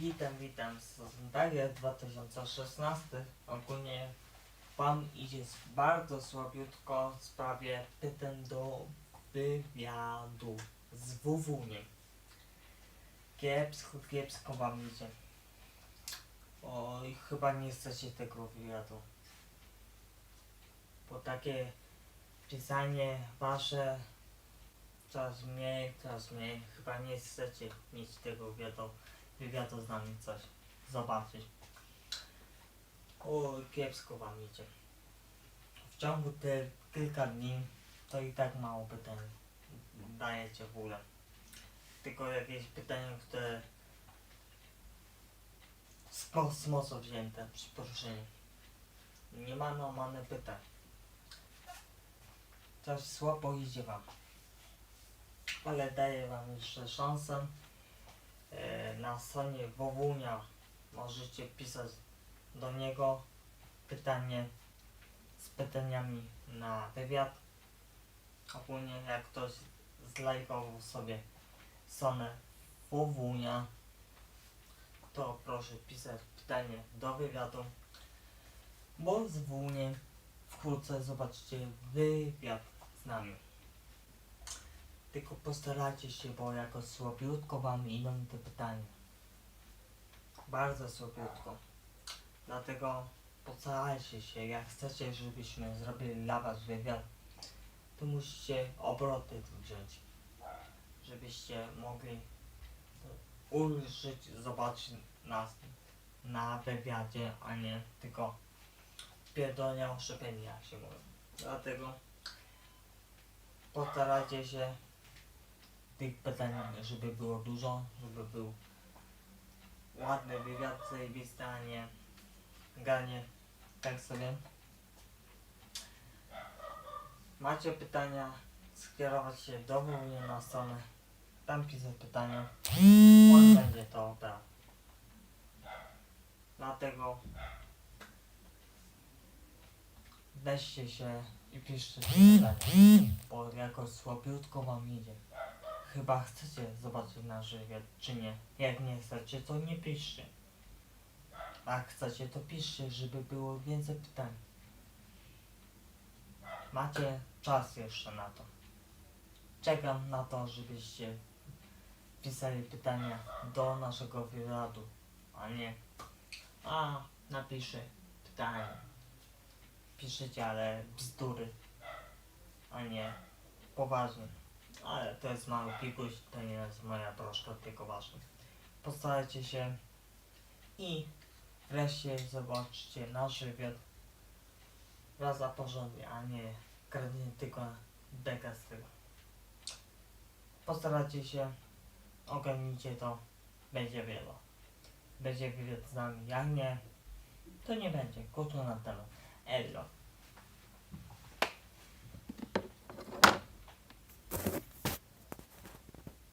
Witam, witam. Sondagia 2016. Ogólnie Wam idzie bardzo słabiutko w sprawie pytań do wywiadu z WW-niem. Kiepsko, kiepsko Wam idzie. Oj, chyba nie chcecie tego wywiadu. Bo takie pisanie Wasze coraz mniej, coraz mniej. Chyba nie chcecie mieć tego wywiadu wywiadu z nami coś zobaczyć. O, kiepsko wam idzie. W ciągu te kilka dni to i tak mało pytań dajecie w ogóle. Tylko jakieś pytania, które z kosmosu wzięte przy poruszeniu. Nie ma normalnych pytań. Coś słabo idzie wam. Ale daję wam jeszcze szansę na stronie Wowunia możecie pisać do niego pytanie z pytaniami na wywiad. Ogólnie jak ktoś zlajkował sobie stronę Wowunia, to proszę pisać pytanie do wywiadu, bo z Wowuniem wkrótce zobaczycie wywiad z nami. Tylko postarajcie się, bo jakoś słabiutko wam idą te pytania. Bardzo słabiutko. Dlatego postarajcie się, jak chcecie, żebyśmy zrobili dla was wywiad, to musicie obroty wziąć. Żebyście mogli ujrzeć, zobaczyć nas na wywiadzie, a nie tylko pierdolenia oszczepienia, jak się mówi. Dlatego postarajcie się tych pytań, żeby było dużo, żeby był ładny wywiad, zajebisty, a nie ganie, tak sobie. Macie pytania, skierować się do mnie na stronę, tam pisać pytania, on będzie to brał. Dlatego weźcie się i piszcie pytania, bo jakoś słabiutko wam idzie. Chyba chcecie zobaczyć nasz wywiad, czy nie. Jak nie chcecie, to nie piszcie. A chcecie, to piszcie, żeby było więcej pytań. Macie czas jeszcze na to. Czekam na to, żebyście pisali pytania do naszego wywiadu, a nie a napiszę pytanie. Piszecie, ale bzdury, a nie poważnie. Ale to jest mały pikuś, to nie jest moja proszka, tylko. Postarajcie się i wreszcie zobaczcie nasz wywiad raz za porządnie, a nie kradnie tylko beka z tego. Postarajcie się, ogarnijcie to, będzie wiele. Będzie wywiad z nami, jak nie, to nie będzie. Krótko na temat. Elo.